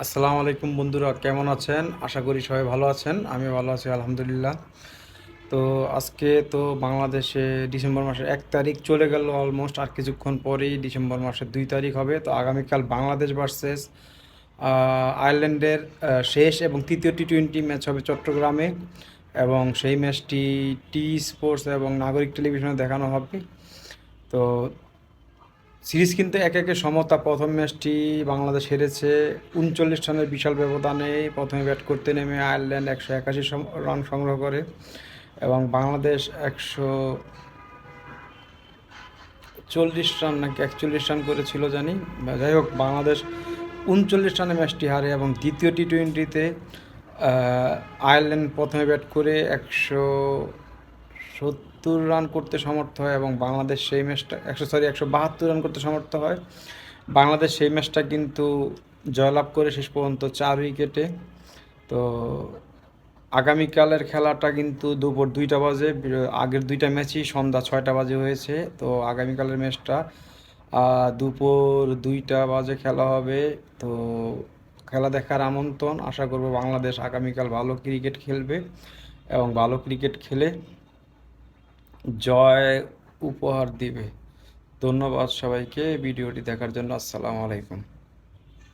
আসসালামু আলাইকুম বন্ধুরা, কেমন আছেন? আশা করি সবাই ভালো আছেন আমি ভালো আছি, আলহামদুলিল্লাহ। তো আজকে তো বাংলাদেশে ডিসেম্বর মাসের এক তারিখ চলে গেল অলমোস্ট আর কিছুক্ষণ পরেই ডিসেম্বর মাসের দুই তারিখ হবে। তো আগামীকাল বাংলাদেশ ভার্সেস আয়ারল্যান্ডের শেষ এবং তৃতীয় টি টোয়েন্টি ম্যাচ হবে চট্টগ্রামে এবং সেই ম্যাচটি টি স্পোর্টস এবং নাগরিক টেলিভিশনে দেখানো হবে। তো সিরিজ কিন্তু এক একে সমতা প্রথম ম্যাচটি বাংলাদেশ হেরেছে। উনচল্লিশ রানের বিশাল ব্যবধানে প্রথমে ব্যাট করতে নেমে আয়ারল্যান্ড একশো একাশি রান সংগ্রহ করে এবং বাংলাদেশ একশো চল্লিশ রান নাকি একচল্লিশ রান করেছিল জানি। যাই হোক, বাংলাদেশ উনচল্লিশ রানে ম্যাচটি হারে এবং দ্বিতীয় টি টোয়েন্টিতে আয়ারল্যান্ড প্রথমে ব্যাট করে একশো সত্তর রান করতে সমর্থ হয় এবং বাংলাদেশ সেই ম্যাচটা একশো সরি একশো বাহাত্তর রান করতে সমর্থ হয়। বাংলাদেশ সেই ম্যাচটা কিন্তু জয়লাভ করে শেষ পর্যন্ত চার উইকেটে তো আগামীকালের খেলাটা কিন্তু দুপুর দুইটা বাজে আগের দুইটা ম্যাচই সন্ধ্যা ছয়টা বাজে হয়েছে। তো আগামীকালের ম্যাচটা দুপুর দুইটা বাজে খেলা হবে। তো খেলা দেখার আমন্ত্রণ। আশা করব বাংলাদেশ আগামীকাল ভালো ক্রিকেট খেলবে এবং ভালো ক্রিকেট খেলে জয় উপহার দিবে। ধন্যবাদ সবাইকে। ভিডিওটি দেখার জন্য আসসালামু আলাইকুম।